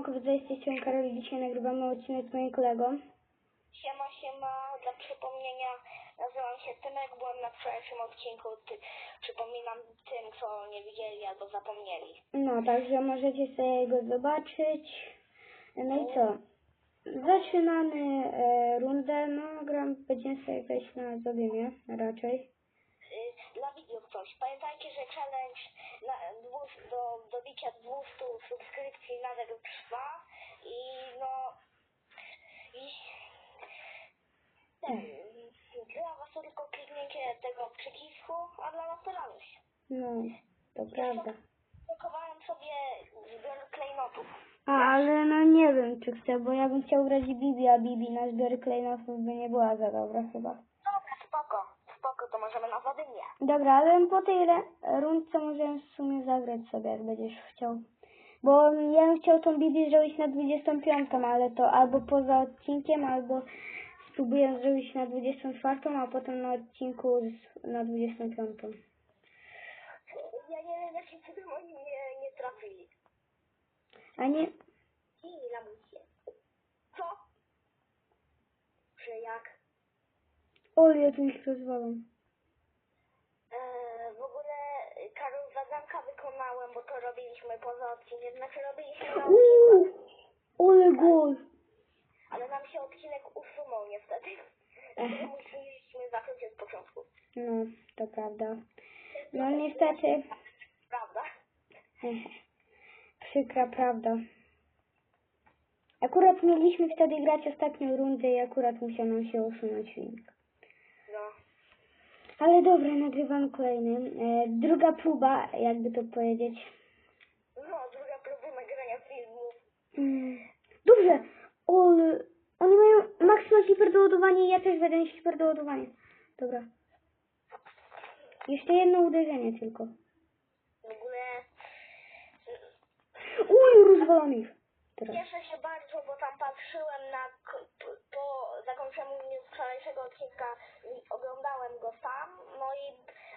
Siemanko, z tej Karol dzisiaj nagrywamy odcinek z moim kolegą. Siema, siema. Dla przypomnienia nazywam się Tymek, byłem na wczorajszym odcinku. Ty, przypominam tym, co nie widzieli albo zapomnieli. No, także możecie sobie go zobaczyć. No i co? Zaczynamy e, rundę. No, gram, będziemy sobie grać na Zobimie raczej. Y, Dla widzów coś. Pamiętajcie, że challenge na, dwus- do dobicia 200 subskrypcji nadal trwa i no i ten, dla was to tylko kliknięcie tego przycisku, a dla nas to radość. No, to prawda. Blokowałem sobie zbiór klejnotów. A, ale no nie wiem, czy chcę, bo ja bym chciał grać Bibi, a Bibi na zbiory klejnotów by nie była za dobra chyba. Dobra, ale po tej rundce możemy w sumie zagrać sobie, jak będziesz chciał. Bo ja bym chciał tą Bibi zrobić na 25, ale to albo poza odcinkiem, albo spróbuję zrobić na 24, a potem na odcinku z, na 25. Ja nie wiem, jakim cudem oni mnie nie trafili. A nie, I lamusie. Co? Że jak? o, ja tu ich rozwalam. E, w ogóle y, Karol zadanka wykonałem, bo to robiliśmy poza odcinkiem. Znaczy robiliśmy na Uuu, odcinku, ole gol. ale nam się odcinek usunął niestety. Musieliśmy zacząć od początku. No, to prawda. No niestety, Prawda? przykra prawda. Akurat mieliśmy wtedy grać ostatnią rundę i akurat musiał nam się usunąć filmik. Ale dobra, nagrywam kolejny. E, druga próba, jakby to powiedzieć. No, druga próba nagrania filmu. Mm. Dobrze, ale oni mają max ma hiperdoładowanie i ja też będę mieć hiperdoładowanie. Dobra. Jeszcze jedno uderzenie tylko. W ogóle Uj, rozwalam ich. Teraz. Cieszę się bardzo, bo tam patrzyłem na zakończeniu wczorajszego odcinka i oglądałem go sam, no i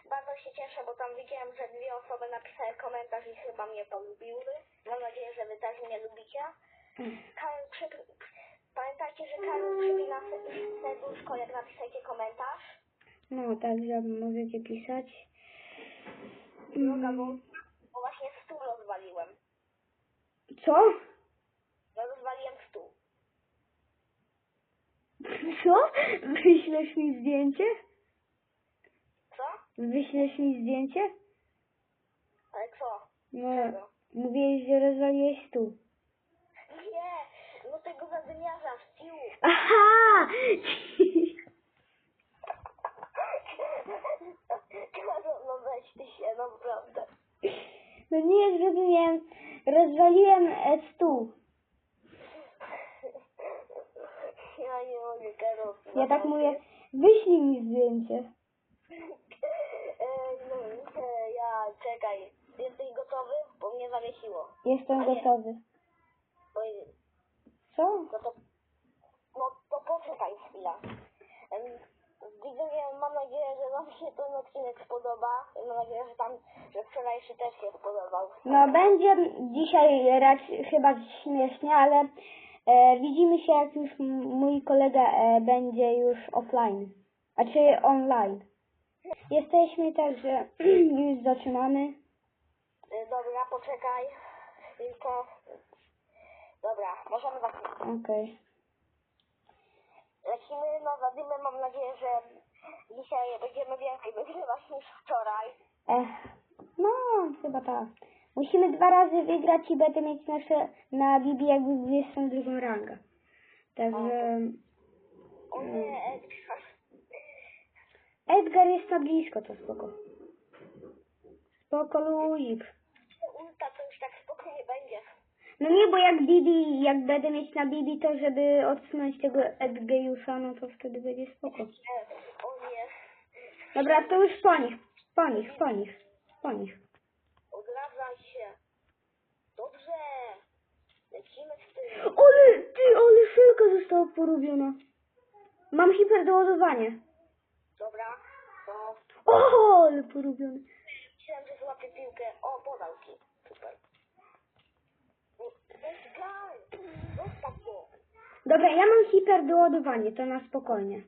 bardzo się cieszę, bo tam widziałem, że dwie osoby napisały komentarz i chyba mnie polubiły. Mam nadzieję, że wy też mnie lubicie. Karol przyp... Pamiętajcie, że Karol przypina se- serduszko, jak napiszecie komentarz. No, także możecie pisać. Droga, bo, Mm. bo właśnie stół rozwaliłem. Co? No rozwaliłem stół. Co? Wyślesz mi zdjęcie? Co? Wyślesz mi zdjęcie? Ale co? No, Czego? mówiłeś, że rozwaliłeś stół. Nie, no tego zadymiarza z tyłu. Aha! Karol, no weź ty się, naprawdę. No nie zrozumiałem. Rozwaliłem e, stół. Ja tak mówię, wyślij mi zdjęcie. E, no, e, ja, czekaj. Jesteś gotowy? Bo mnie zawiesiło. Jestem A nie. gotowy. Co? no to, no to poczekaj chwilę. Em, Widzowie, mam nadzieję, że wam się ten odcinek spodoba. Mam nadzieję, że tam, że wczorajszy też się spodobał. No będzie dzisiaj raczej chyba śmiesznie, ale widzimy się jak już mój kolega e, będzie już offline. Znaczy online. Jesteśmy także już zaczynamy. E, Dobra, poczekaj. Tylko... Dobra, możemy zacząć. Okej. Lecimy na zadymę. Mam nadzieję, że dzisiaj będziemy więcej wygrywać niż wczoraj. Ech, no chyba tak. Musimy dwa razy wygrać i będę mieć nasze na Bibi jakby 22 rangę. Także O nie, Edgar. Edgar jest na blisko, to spoko. Spoko luzik. Ulta to już tak spokojnie będzie. No nie, bo jak Bibi, jak będę mieć na Bibi, to żeby odsunąć tego Edgejusza, no to wtedy będzie spoko. Nie. Dobra, to już po nich, po nich, po nich, po nich. Odradzaj się. Dobrze. Lecimy z tym. Ale, ty, ale szylka została porobiona. Mam hiperdoładowanie. Dobra. To O, ale porobione. myślałem, że złapię piłkę. O, podał ci. Super. Edgar. Dobra, ja mam hiperdoładowanie, to na spokojnie.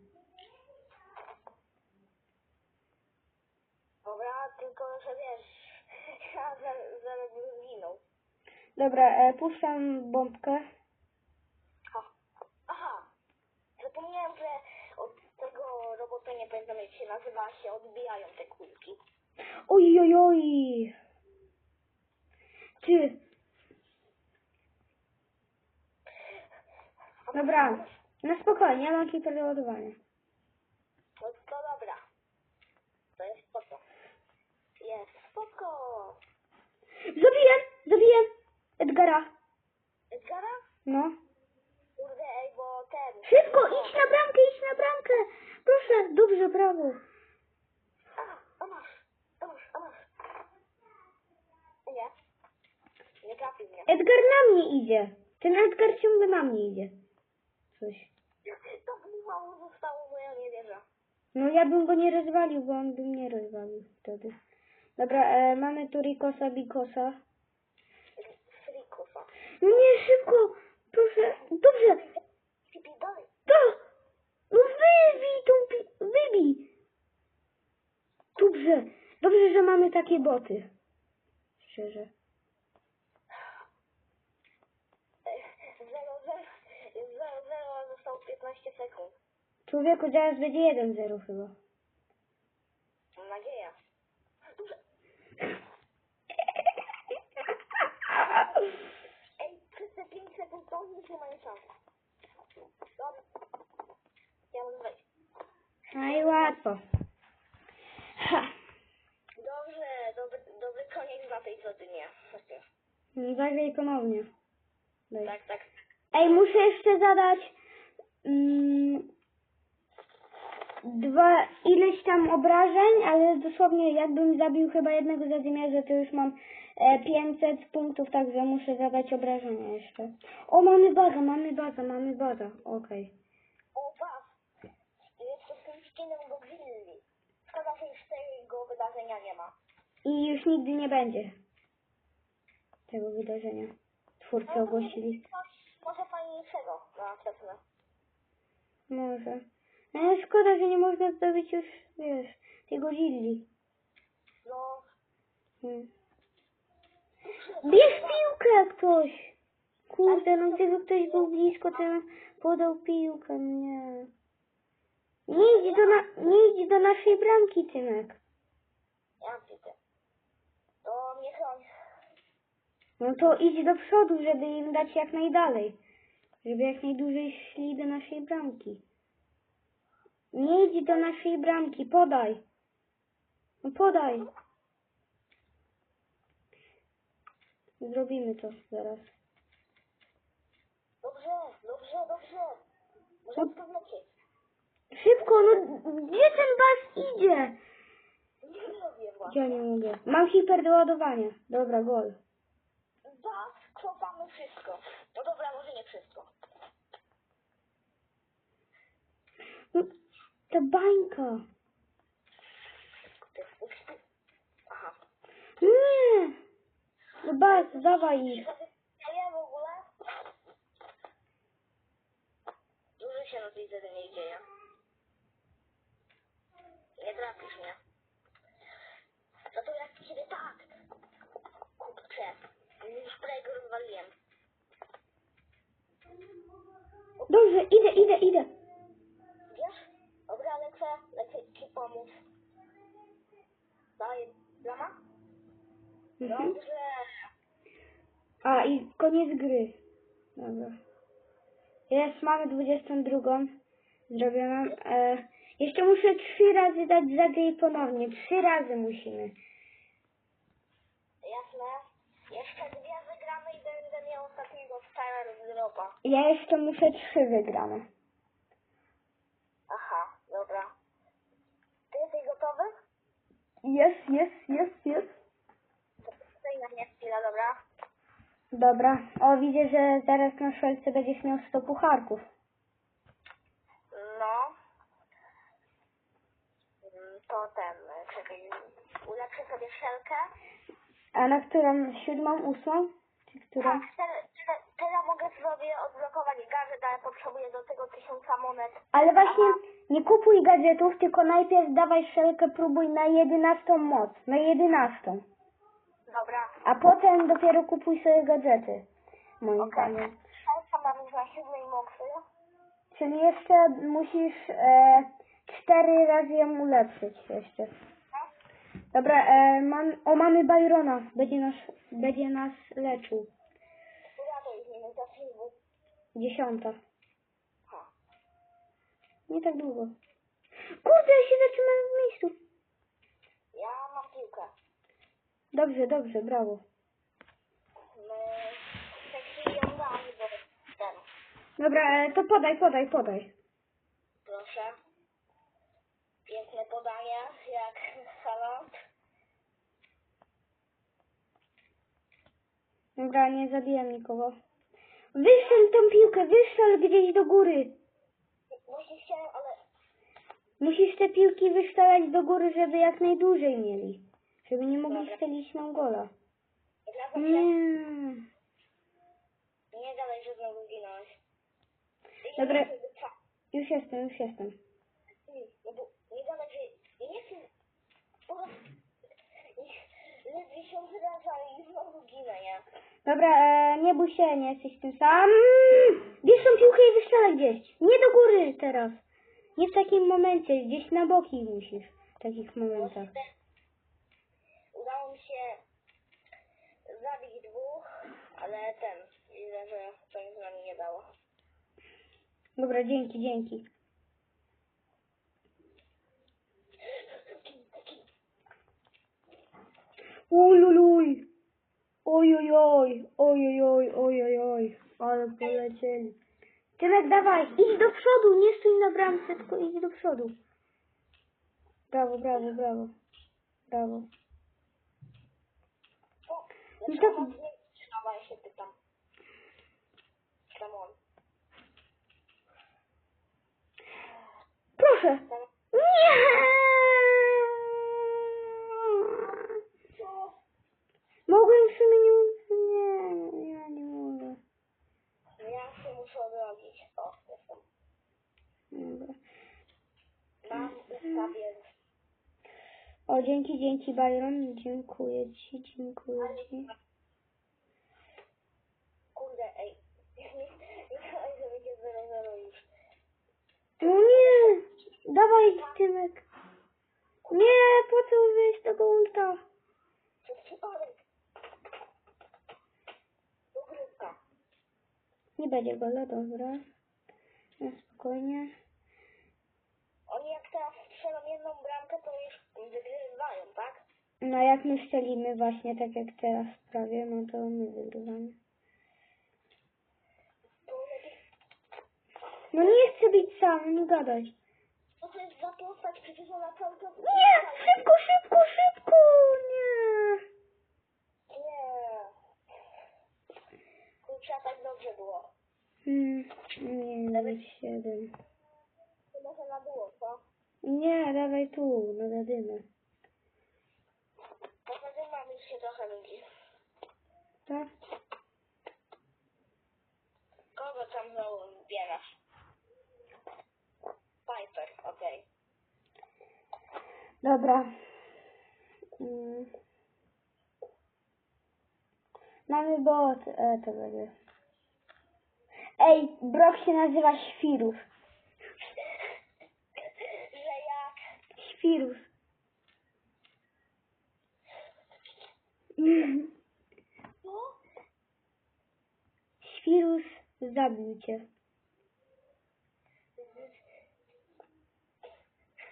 Dobra, tylko że wiesz, ja za- zaraz bym zginął. Dobra, e, puszczam bombkę. Aha, zapomniałem, że od tego robotu, nie pamiętam jak się nazywa, się odbijają te kulki. Oj, oj, oj. Ty. Dobra, na spokojnie, ja mam hiperdoładowanie. No to dobra. To jest spoko. Jest spoko. Zabiję, zabiję Edgara. Edgara? No. Kurde, ej, bo ten... Szybko, idź na bramkę, idź na bramkę. Proszę, dobrze, brawo. A, a masz, a masz, a masz. Nie. Nie trafił mnie. Edgar na mnie idzie. Ten Edgar ciągle na mnie idzie. Coś. Tak mi mało zostało, bo ja nie wierzę. No ja bym go nie rozwalił, bo on by mnie rozwalił wtedy. Dobra, e, mamy tu Rikosa, Bikosa. Frikusa. No nie, szybko. Proszę, dobrze. To! No wybij tą pi... Wybij! Dobrze. Dobrze, że mamy takie boty. Szczerze. Zero, zero, zero, zero, zostało 15 sekund. Człowieku, zaraz będzie 1-0 chyba. Mam nadzieję. Dobrze. Ej, przez te 5 sekund to nic nie mają szans. Dobra. Ja mam wejść. No i łatwo. Ha. Dobrze, dobry, dobry koniec na tej codzinie. No Zagraj ponownie. Daj. Tak, tak. Ej, muszę jeszcze zadać mm, dwa ileś tam obrażeń, ale dosłownie jakbym zabił chyba jednego zadymiarza, to już mam 500 punktów, także muszę zadać obrażenia jeszcze. O, mamy baza, mamy baza, mamy baza. Okej. O, was. Jeszcze z tym skinem go gwilli. Szkoda, że już tego wydarzenia nie ma. I już nigdy nie będzie tego wydarzenia. Twórcy ogłosili. Może fajniejszego na następne. Może. No ale szkoda, że nie można zdobyć już, wiesz, tego Lilli. No, Hmm. Bierz piłkę ktoś! Kurde, no gdyby ktoś był blisko, bym podał piłkę, nie. Nie idź do, na, nie idź do naszej bramki, Tymek. ja widzę. To mnie. No to idź do przodu, żeby im dać jak najdalej. Żeby jak najdłużej szli do naszej bramki. Nie idź do naszej bramki, podaj. No podaj. Zrobimy to zaraz. Dobrze, dobrze, dobrze. Może to wlecieć. Szybko, no gdzie ten bas idzie? Nie robię właśnie. Ja nie mogę. Mam hiperdoładowanie. Dobra, gol. Da, cofamy wszystko. No dobra, może nie wszystko. No, ta bańka. Aha. Nie. No bas, dawaj ich. A ja w ogóle... Dużo się na tej nie dzieje. Nie trafisz mnie. No to jak kiedy tak. Kurczę. Już prawie go rozwaliłem. Dobrze, idę, idę, idę. Wiesz? Dobra, lecę. Lecę ci pomóc. Daję. Brama? Mhm. Dobrze. A, i koniec gry. Dobra. Jest, mamy 22. Zrobioną. E, jeszcze muszę trzy razy dać zagraj ponownie. Trzy razy musimy. Jasne. Jeszcze dwie wygramy i będę miał ostatniego Star Dropa. Ja jeszcze muszę trzy wygrane. Aha, dobra. Ty jesteś gotowy? Jest, jest, jest, jest. Chwila, dobra? Dobra. O, widzę, że zaraz na szolce będziesz miał 100 pucharków. No. Mm, To ten, czekaj, ulepszę sobie szelkę. A na którą? Siódmą, ósmą? Czy którą? Tak, teraz, teraz mogę sobie odblokować gadżet, ale potrzebuję do tego tysiąca monet. Ale właśnie nie kupuj gadżetów, tylko najpierw dawaj szelkę, próbuj na jedenastą moc. Na jedenastą. Dobra. A potem dopiero kupuj sobie gadżety. Moim Okej. zdaniem. Szansa mam już na siódmej mocy. Czyli jeszcze musisz e, cztery razy ją ulepszyć jeszcze. Dobra, e, mam, o mamy Byrona. Będzie nas, będzie nas leczył. Dziesiąta. Nie tak długo. Kurde, ja się zatrzymałem w miejscu. Ja mam. Dobrze, dobrze, brawo. Bo ten. Dobra, e, to podaj, podaj, podaj. Proszę. Piękne podanie, jak salon. Dobra, nie zabijam nikogo. Wystrzel tą piłkę, wystrzel gdzieś do góry. Właśnie chciałem, ale Musisz te piłki wystrzelać do góry, żeby jak najdłużej mieli. Żeby nie mogli Dobra. strzelić na gola. Nie. nie gadaj, że znowu zginąłeś. I Dobra. Nie. Już jestem, już jestem. Mm, No bo nie gadaj, że ja nie chcę... Po. Ledwie się wyrażam i znowu ginę, nie? Dobra, e, nie bój się, nie jesteś tym sam. Bierz tą piłkę i wystrzelaj gdzieś. Nie do góry teraz. Nie w takim momencie, gdzieś na boki musisz. W takich momentach. Właśnie udało mi się zabić dwóch, ale ten, widzę, że to nic nam nie dało. Dobra, dzięki, dzięki. Ululuj. Ojojoj, ojojoj, ojojoj. Ale polecieli. Tymek, dawaj, idź do przodu, nie stój na bramce, tylko idź do przodu. Brawo, brawo, brawo. Brawo. No dlaczego to- nas nie strzała, ja się pytam. Come on. Proszę. Nie! Mogłem w sumie nie... Nie, ja nie mogę. Ja się muszę odrobić. O, jestem. Dobra. Mam ustawię. O, dzięki, dzięki Byron. Dziękuję ci, dziękuję ci. Kurde, ej. Nie dawaj, że będzie 0-0 już. No nie! Dawaj, Tymek. Nie, po co wziąć tego ulta? Przez przypadek. Dogrywka. Nie będzie gola, dobra. No, spokojnie. Oni jak teraz strzelą jedną bramkę, to już wygrywają, tak? No jak my strzelimy właśnie tak jak teraz prawie, no to my wygrywamy. No nie chcę być sam, nie gadaj. Co to jest za postać? Przecież ona cały czas... Nie! Szybko, szybko, szybko! Nie! Nie. Kurczę, tak dobrze było. Hmm, nie, nawet siedem. To może na było, co? Nie, dawaj tu, na zadymę. Poza już się trochę ludzi. Tak? Kogo tam znowu wybierasz? Piper, okej. Dobra. Mm. Mamy bot, e, to będzie. Ej, Brock się nazywa Świrus. Że jak... Świrus. Mm. Co? Świrus zabił cię.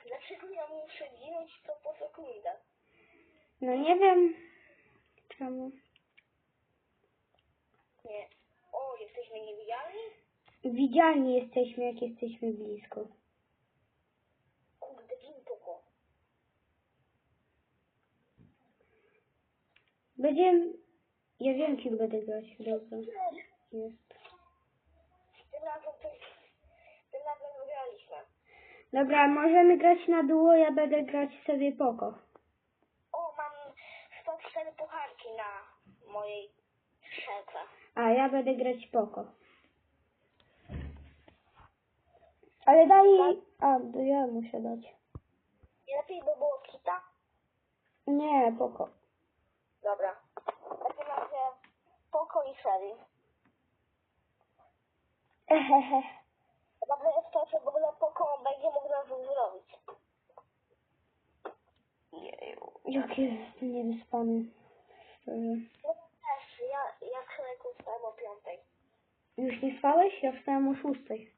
Dlaczego ja muszę ginąć co po sekundę? No nie wiem czemu. Nie. O, jesteśmy niewidzialni? Widzialni jesteśmy, jak jesteśmy blisko. Kurde, gin poko. Będziemy... Ja wiem, kim będę grać. Dobra. Jest. Tym razem. Tym razem wygraliśmy. Dobra, możemy grać na duo, ja będę grać sobie poko. O, mam 104 pucharki na mojej szelce. A ja będę grać poko. Ale daj... A, to ja muszę dać. Lepiej by było kita? Nie, poko. Dobra. W takim razie Poko i Shelly. Ehehe. Dobrze jest to, że w ogóle Poko będzie mógł nas zrobić. Jeju, jak jest niewyspany. Szczerze. No też, ja, ja człowieku wstałem o piątej. Już nie spałeś? Ja wstałem o szóstej.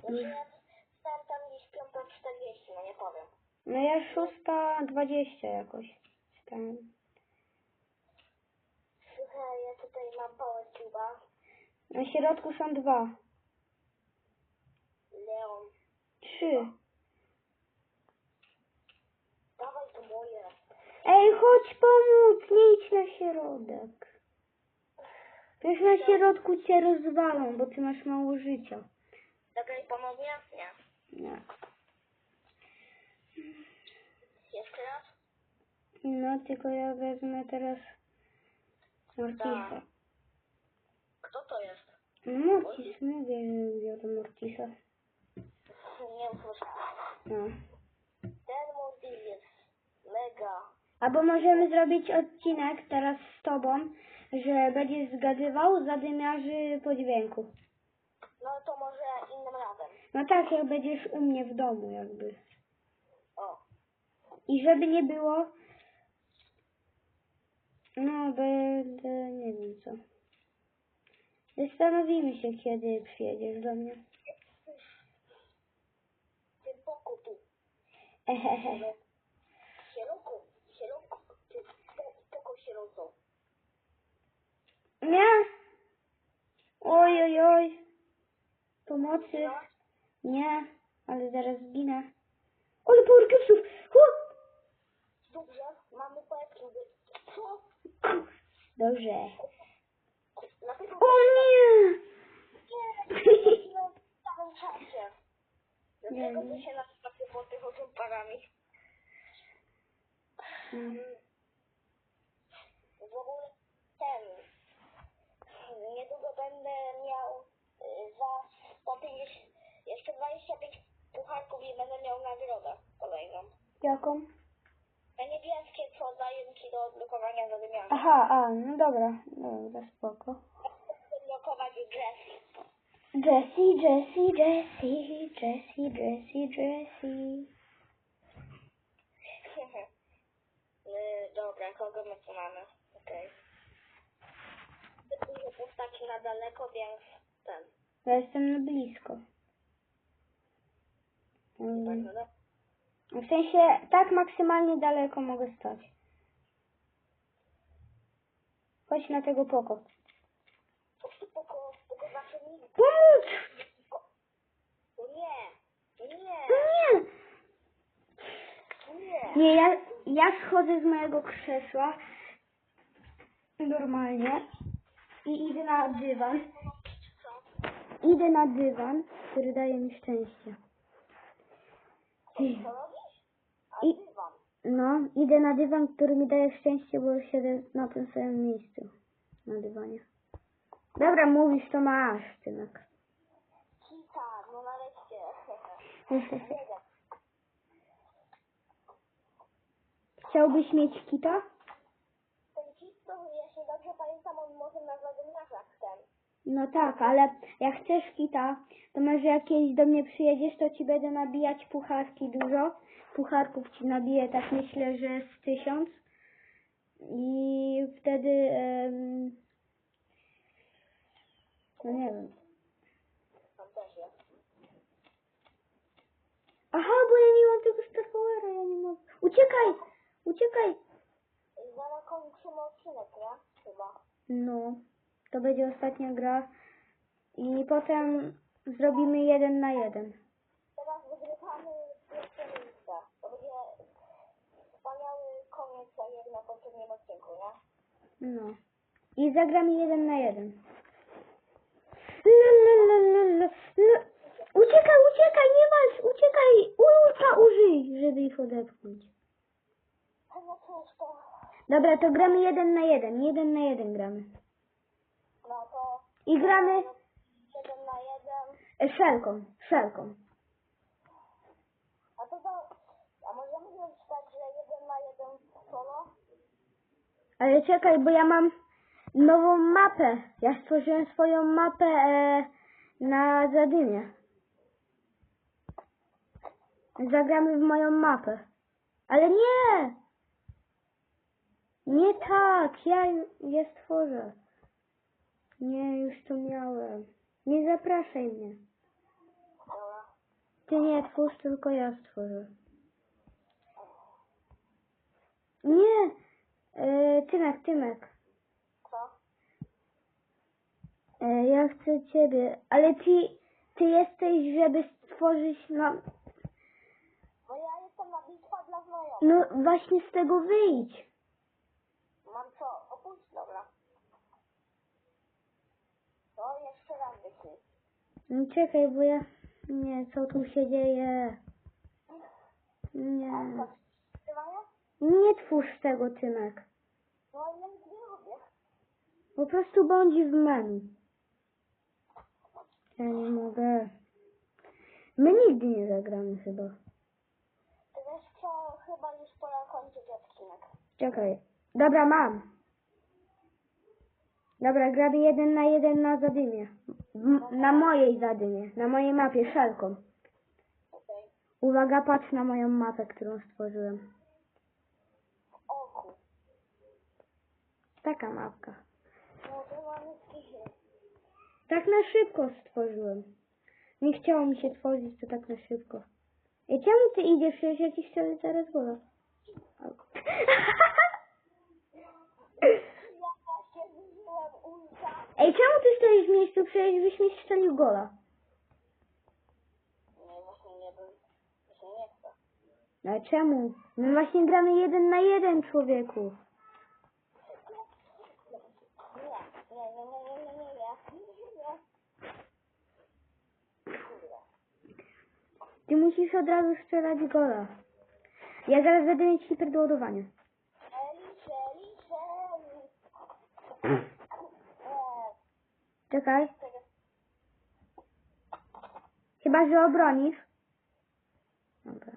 Znaczy ja wstałem tam gdzieś piąta czterdzieści, no nie powiem. No ja szósta dwadzieścia jakoś wstałem. Słuchaj, ja tutaj mam Power. Na środku są dwa. Leon, Trzy. dawaj to moje. Ej, chodź pomóc, nie idź na środek. Już na środku cię rozwalą, bo ty masz mało życia. Zagraj ponownie? Nie. Nie. Jeszcze raz? No, tylko ja wezmę teraz Mortisa. Kto to jest? Mortis, mówię, że biorę Mortisa. Nie usłyszałem. No. Ten Mortis jest mega. Albo możemy zrobić odcinek teraz z tobą, że będziesz zgadywał zadymiarzy po dźwięku. No to może innym razem. No tak, jak będziesz u mnie w domu jakby. O. I żeby nie było... No, będę... nie wiem co. Zastanowimy się, kiedy przyjedziesz do mnie. Ty. Ehehe. Sieroku. Sieroku. Ty Poko. Nie! Oj, oj, oj. Pomocy. Nie, ale zaraz zginę. Ale powercupsów! Dobrze, mamy Power. Co? Dobrze. O nie! nie. Dlatego ty się po tych oczom parami. Mm. W ogóle ten. Niedługo będę miał y, za 150, jeszcze 25 pucharków i będę miał nagrodę kolejną. Jaką? Na niebieskie co daję ci do odblokowania zadymiarza. Aha, a, no dobra, dobra, spoko. Odblokować Jessie. Jessie, Jessie, Jessie, Jessie, Jessie, Jessie. y, dobra, kogo my tu mamy? Okej. Okay. Dużo postaci na daleko, więc ten. Ja jestem na blisko. Tak, Mm. no dobra. W sensie, tak maksymalnie daleko mogę stać. Chodź na tego poko. Pomóc! O nie! Nie! Nie! Nie! Nie, ja, ja schodzę z mojego krzesła normalnie i idę na dywan. Idę na dywan, który daje mi szczęście. Co robisz? A I- dywan. No, idę na dywan, który mi daje szczęście, bo siedzę na tym samym miejscu. Na dywanie. Dobra, mówisz, to masz, synek. Kita, no nareszcie. Chciałbyś mieć kita? Ten kit, to jeśli dobrze pamiętam, on może na zadymiarzach ten. No tak, ale jak chcesz kita, to może jak kiedyś do mnie przyjedziesz, to ci będę nabijać pucharki dużo. Pucharków ci nabiję, tak myślę, że z tysiąc. I wtedy, em, no nie wiem. Aha, bo ja nie mam tego Star Powera, ja nie mam. Uciekaj! Uciekaj! Zaraz kończymy odcinek, nie? Chyba. No, to będzie ostatnia gra. I potem zrobimy jeden na jeden. Teraz wygrywamy pierwsze miejsce. To będzie wspaniały koniec jak na poprzednim odcinku, nie? No. I zagramy jeden na jeden. Uciekaj, uciekaj, nie walcz, uciekaj! Ulta użyj, żeby ich odepchnąć. Dobra, to gramy jeden na jeden, jeden na jeden gramy. I gramy, Jeden na jeden. E, Szelką, szelką. A to to, a możemy zrobić tak, że jeden na jeden solo? Ale czekaj, bo ja mam nową mapę. Ja stworzyłem swoją mapę e, na Zadynie. Zagramy w moją mapę. Ale nie! Nie tak, ja je stworzę. Nie, już to miałem. Nie zapraszaj mnie. Ty nie twórz, tylko ja stworzę. Nie! E, Tymek, Tymek. Co? E, ja chcę ciebie, ale ty, ty jesteś, żeby stworzyć, no, No ja jestem na bitwa dla znajomych. no właśnie z tego wyjdź. Mam co? Opuść, dobra. To jeszcze raz wyślij. No czekaj, bo ja, nie, co tu się dzieje? Nie, nie twórz tego, Tymek. Ale ja nic nie robię. Po prostu bądź w menu. Ja nie mogę. My nigdy nie zagramy chyba. Ty wiesz co? Chyba już pora kończyć odcinek. Czekaj. Dobra, mam. Dobra, gramy jeden na jeden na zadymie. Na mojej zadymie. Na mojej mapie, szalką. Okej. Uwaga, patrz na moją mapę, którą stworzyłem. Oku. Taka mapka. No to mamy. Tak na szybko stworzyłem. Nie chciało mi się tworzyć, to tak na szybko. I czemu ty idziesz? Przecież ja ci strzelę zaraz gola. Ja właśnie zużyłem ulta. Ej, czemu ty stoisz w miejscu? Przecież byś mi strzelił gola. Nie, właśnie nie bym. Mi się nie chce. No ale czemu? My właśnie gramy jeden na jeden, człowieku. Nie, nie, nie, nie, nie, nie. Ty musisz od razu strzelać gola. Ja zaraz będę mieć hiperdoładowanie. Szeli, szeli, szeli. Czekaj. Chyba, że obronisz. Dobra.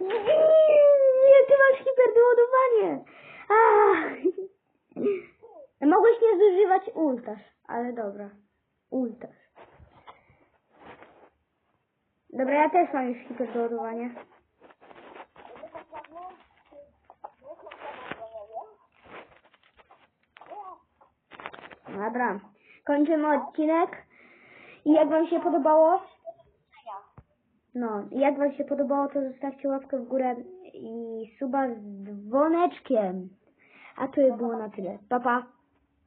Nie, ty masz hiperdoładowanie. Mogłeś nie zużywać ultaż, ale dobra. Ultaż. Dobra, ja też mam już hiperdoładowanie. Wychodź na dół. Wychodź na dół, nie wiem. Nie. Dobra. Kończymy odcinek. I jak wam się podobało? No, jak wam się podobało, to zostawcie łapkę w górę i suba z dzwoneczkiem. A to by było na tyle. Pa, pa.